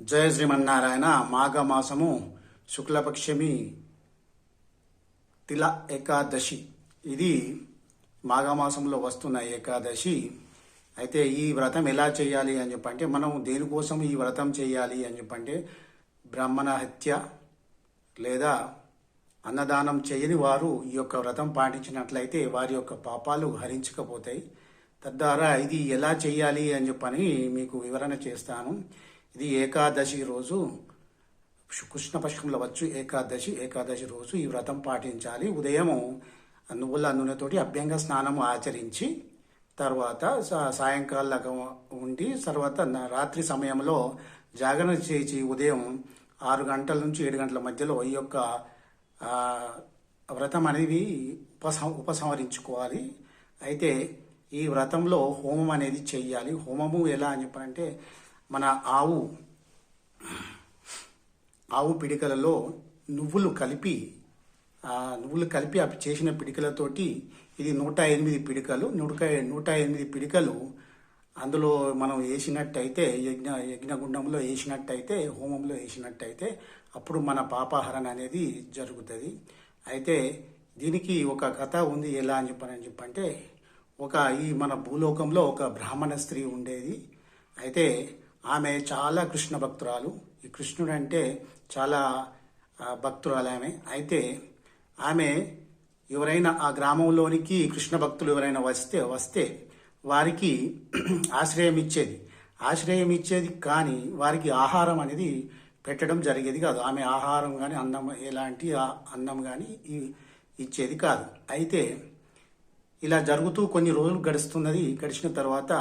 జయ శ్రీమన్నారాయణ మాఘమాసము శుక్లపక్షమి తిల ఏకాదశి. ఇది మాఘమాసంలో వస్తున్న ఏకాదశి. అయితే ఈ వ్రతం ఎలా చేయాలి అని చెప్పంటే మనం దేనికోసం ఈ వ్రతం చేయాలి అని చెప్పంటే బ్రాహ్మణ హత్య లేదా అన్నదానం చేయని వారు ఈ యొక్క వ్రతం పాటించినట్లయితే వారి యొక్క పాపాలు హరించకపోతాయి. తద్వారా ఇది ఎలా చేయాలి అని చెప్పని మీకు వివరణ చేస్తాను. ఇది ఏకాదశి రోజు. కృష్ణ వచ్చు ఏకాదశి ఏకాదశి రోజు ఈ వ్రతం పాటించాలి. ఉదయం నువ్వుల నూనెతోటి అభ్యంగ స్నానం ఆచరించి తర్వాత సా- సాయంకాలం ఉండి తర్వాత రాత్రి సమయంలో జాగరణ చేసి ఉదయం ఆరు గంటల నుంచి ఏడు గంటల మధ్యలో ఈ యొక్క వ్రతం అనేది ఉపసం ఉపసంహరించుకోవాలి. అయితే ఈ వ్రతంలో హోమం అనేది చెయ్యాలి. హోమము ఎలా అని చెప్పాలంటే మన ఆవు ఆవు పిడికలలో నువ్వులు కలిపి నువ్వులు కలిపి అవి చేసిన పిడికలతోటి ఇది నూట ఎనిమిది పిడికలు నూట నూట ఎనిమిది పిడికలు అందులో మనం వేసినట్టయితే యజ్ఞ యజ్ఞగుండంలో వేసినట్టయితే హోమంలో వేసినట్టయితే అప్పుడు మన పాపహరణ అనేది జరుగుతుంది. అయితే దీనికి ఒక కథ ఉంది ఎలా అని చెప్పని చెప్పంటే ఒక ఈ మన భూలోకంలో ఒక బ్రాహ్మణ స్త్రీ ఉండేది. అయితే ఆమె చాలా కృష్ణ భక్తురాలు. ఈ కృష్ణుడు అంటే చాలా భక్తురాలు ఆమె. అయితే ఆమె ఎవరైనా ఆ గ్రామంలోనికి కృష్ణ భక్తులు ఎవరైనా వస్తే వస్తే వారికి ఆశ్రయం ఇచ్చేది. ఆశ్రయం ఇచ్చేది కానీ వారికి ఆహారం అనేది పెట్టడం జరిగేది కాదు. ఆమె ఆహారం కానీ అన్నం ఎలాంటి అన్నం కానీ ఇచ్చేది కాదు. అయితే ఇలా జరుగుతూ కొన్ని రోజులు గడుస్తున్నది. గడిచిన తర్వాత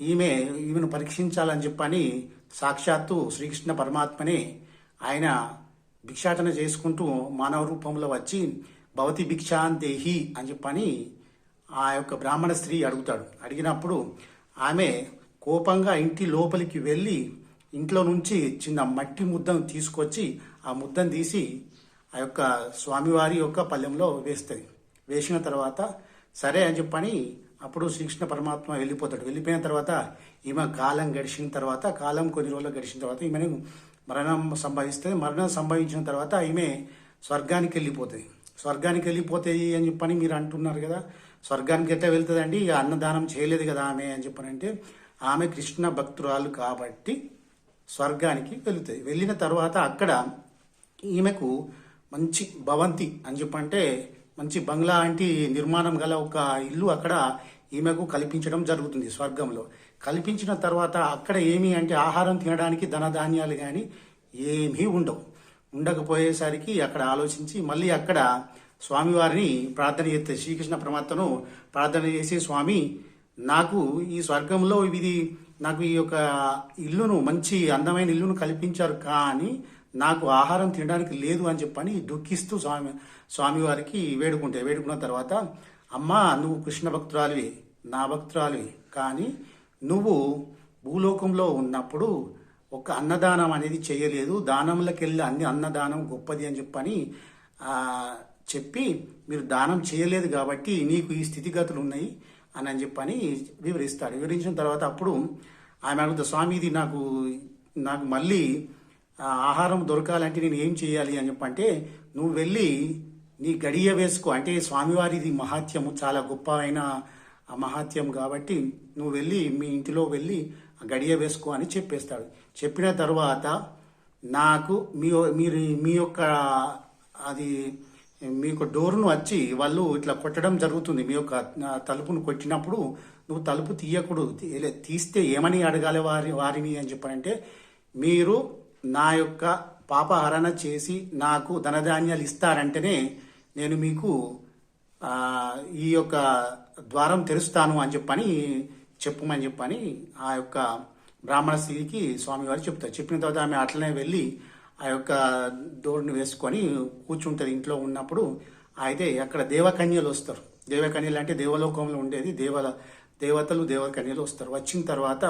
ఈమె ఈమెను పరీక్షించాలని చెప్పని సాక్షాత్తు శ్రీకృష్ణ పరమాత్మనే ఆయన భిక్షాటన చేసుకుంటూ మానవ రూపంలో వచ్చి భవతి భిక్షాంతేహి అని చెప్పని ఆ యొక్క బ్రాహ్మణ స్త్రీ అడుగుతాడు. అడిగినప్పుడు ఆమె కోపంగా ఇంటి లోపలికి వెళ్ళి ఇంట్లో నుంచి చిన్న మట్టి ముద్దను తీసుకొచ్చి ఆ ముద్దను తీసి ఆ యొక్క స్వామివారి యొక్క పల్లెంలో వేస్తుంది. వేసిన తర్వాత సరే అని చెప్పని అప్పుడు శ్రీకృష్ణ పరమాత్మ వెళ్ళిపోతాడు. వెళ్ళిపోయిన తర్వాత ఈమె కాలం గడిచిన తర్వాత కాలం కొన్ని రోజులు గడిచిన తర్వాత ఈమెను మరణం సంభవిస్తుంది మరణం సంభవించిన తర్వాత ఈమె స్వర్గానికి వెళ్ళిపోతుంది స్వర్గానికి వెళ్ళిపోతాయి అని చెప్పని మీరు అంటున్నారు కదా స్వర్గానికి ఎట్లా వెళ్తుందండి? ఇక అన్నదానం చేయలేదు కదా ఆమె అని చెప్పనంటే ఆమె కృష్ణ భక్తురాలు కాబట్టి స్వర్గానికి వెళుతుంది వెళ్ళిన తర్వాత అక్కడ ఈమెకు మంచి భవంతి అని చెప్పంటే మంచి బంగ్లా అంటే నిర్మాణం గల ఒక ఇల్లు అక్కడ ఈమెకు కల్పించడం జరుగుతుంది స్వర్గంలో. కల్పించిన తర్వాత అక్కడ ఏమి అంటే ఆహారం తినడానికి ధనధాన్యాలు కానీ ఏమీ ఉండవు. ఉండకపోయేసరికి అక్కడ ఆలోచించి మళ్ళీ అక్కడ స్వామివారిని ప్రార్థన చేస్తే శ్రీకృష్ణ పరమాత్మను ప్రార్థన చేసి స్వామి నాకు ఈ స్వర్గంలో ఇది నాకు ఈ యొక్క ఇల్లును మంచి అందమైన ఇల్లును కల్పించారు కానీ నాకు ఆహారం తినడానికి లేదు అని చెప్పని దుఃఖిస్తూ స్వామి స్వామివారికి వేడుకుంటే వేడుకున్న తర్వాత అమ్మ నువ్వు కృష్ణ భక్తురాలివి నా భక్తురాలివి కానీ నువ్వు భూలోకంలో ఉన్నప్పుడు ఒక అన్నదానం అనేది చేయలేదు దానంలోకెళ్ళి అన్ని అన్నదానం గొప్పది అని చెప్పని చెప్పి మీరు దానం చేయలేదు కాబట్టి నీకు ఈ స్థితిగతులు ఉన్నాయి అని అని చెప్పని వివరిస్తాడు. వివరించిన తర్వాత అప్పుడు ఆమె అడుగుతా స్వామి ఇది నాకు నాకు మళ్ళీ ఆహారం దొరకాలంటే నేను ఏం చేయాలి అని చెప్పంటే నువ్వు వెళ్ళి నీ గడియ వేసుకో. అంటే స్వామివారిది మహాత్యము చాలా గొప్ప అయిన ఆ మహాత్యం కాబట్టి నువ్వు వెళ్ళి మీ ఇంటిలో వెళ్ళి ఆ గడియ వేసుకో అని చెప్పేస్తాడు. చెప్పిన తర్వాత నాకు మీ మీరు మీ యొక్క అది మీ యొక్క డోర్ను వచ్చి వాళ్ళు ఇట్లా కొట్టడం జరుగుతుంది. మీ యొక్క తలుపును కొట్టినప్పుడు నువ్వు తలుపు తీయకూడదు. తీస్తే ఏమని అడగాలి వారి వారిని అని చెప్పారంటే మీరు నా యొక్క పాపహరణ చేసి నాకు ధనధాన్యాలు ఇస్తారంటేనే నేను మీకు ఈ యొక్క ద్వారం తెరుస్తాను అని చెప్పని చెప్పమని చెప్పని ఆ యొక్క బ్రాహ్మణ స్త్రీకి స్వామివారు చెప్తారు. చెప్పిన తర్వాత ఆమె అట్లనే వెళ్ళి ఆ యొక్క డోర్ని వేసుకొని కూర్చుంటుంది ఇంట్లో ఉన్నప్పుడు. అయితే అక్కడ దేవకన్యలు వస్తారు. దేవకన్యలు అంటే దేవలోకంలో ఉండేది. దేవల దేవతలు దేవకన్యలు వస్తారు. వచ్చిన తర్వాత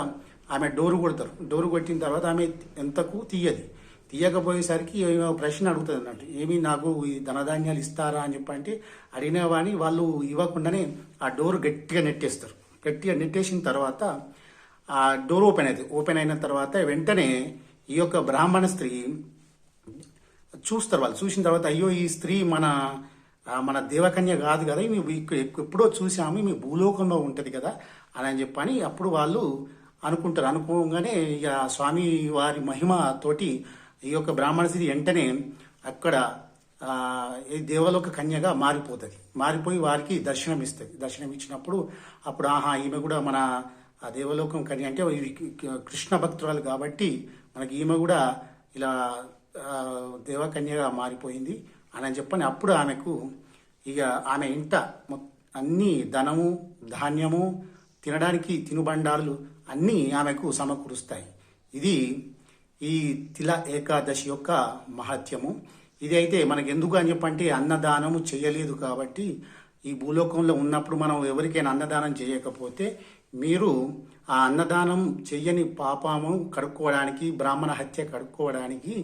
ఆమె డోరు కొడతారు. డోరు కొట్టిన తర్వాత ఆమె ఎంతకు తీయది. తీయకపోయేసరికి ఏమో ప్రశ్న అడుగుతుంది అన్నట్టు. ఏమి నాకు ఈ ధనధాన్యాలు ఇస్తారా అని చెప్పంటే అడిగినా కానీ వాళ్ళు ఇవ్వకుండానే ఆ డోర్ గట్టిగా నెట్టేస్తారు. గట్టిగా నెట్టేసిన తర్వాత ఆ డోర్ ఓపెన్ అవుతుంది ఓపెన్ అయిన తర్వాత వెంటనే ఈ యొక్క బ్రాహ్మణ స్త్రీ చూస్తారు వాళ్ళు. చూసిన తర్వాత అయ్యో ఈ స్త్రీ మన మన దేవకన్య కాదు కదా మేము ఇక్కడ ఎప్పుడో చూసాము మీ భూలోకంలో ఉంటుంది కదా అని అని చెప్పని అప్పుడు వాళ్ళు అనుకుంటారు. అనుకోగానే ఇక స్వామి వారి మహిమ తోటి ఈ యొక్క బ్రాహ్మణ స్త్రీ వెంటనే అక్కడ దేవలోక కన్యగా మారిపోతుంది. మారిపోయి వారికి దర్శనం ఇస్తుంది. దర్శనం ఇచ్చినప్పుడు అప్పుడు ఆహా ఈమె కూడా మన ఆ దేవలోకం కన్య అంటే కృష్ణ భక్తురాలు కాబట్టి మనకి ఈమె కూడా ఇలా దేవకన్యగా మారిపోయింది. అని చెప్పని అప్పుడు ఆమెకు ఇక ఆమె ఇంట మొ- అన్ని ధనము ధాన్యము తినడానికి తినుబండాలు అన్నీ ఆమెకు సమకూరుస్తాయి. ఇది ఈ తిల ఏకాదశి యొక్క మహత్యము. ఇది అయితే మనకి ఎందుకు అని చెప్పంటే అన్నదానము చేయలేదు కాబట్టి ఈ భూలోకంలో ఉన్నప్పుడు మనం ఎవరికైనా అన్నదానం చేయకపోతే మీరు ఆ అన్నదానం చెయ్యని పాపము కడుక్కోవడానికి బ్రాహ్మణ హత్య కడుక్కోవడానికి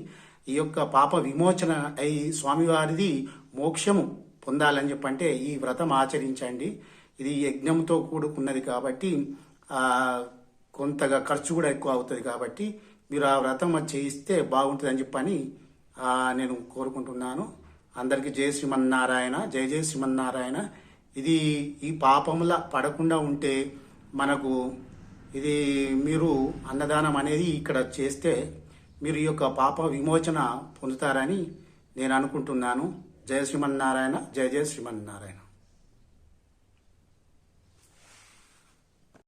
ఈ యొక్క పాప విమోచన అయి స్వామివారిది మోక్షము పొందాలని చెప్పంటే ఈ వ్రతం ఆచరించండి. ఇది యజ్ఞంతో కూడుకున్నది కాబట్టి కొంతగా ఖర్చు కూడా ఎక్కువ అవుతుంది కాబట్టి మీరు ఆ వ్రతం చేయిస్తే బాగుంటుంది అని చెప్పని నేను కోరుకుంటున్నాను. అందరికీ జయ శ్రీమన్నారాయణ జయ జయ శ్రీమన్నారాయణ. ఇది ఈ పాపముల పడకుండా ఉంటే మనకు ఇది మీరు అన్నదానం అనేది ఇక్కడ చేస్తే మీరు ఈ యొక్క పాప విమోచన పొందుతారని నేను అనుకుంటున్నాను. జయ శ్రీమన్నారాయణ జయ జయ శ్రీమన్నారాయణ.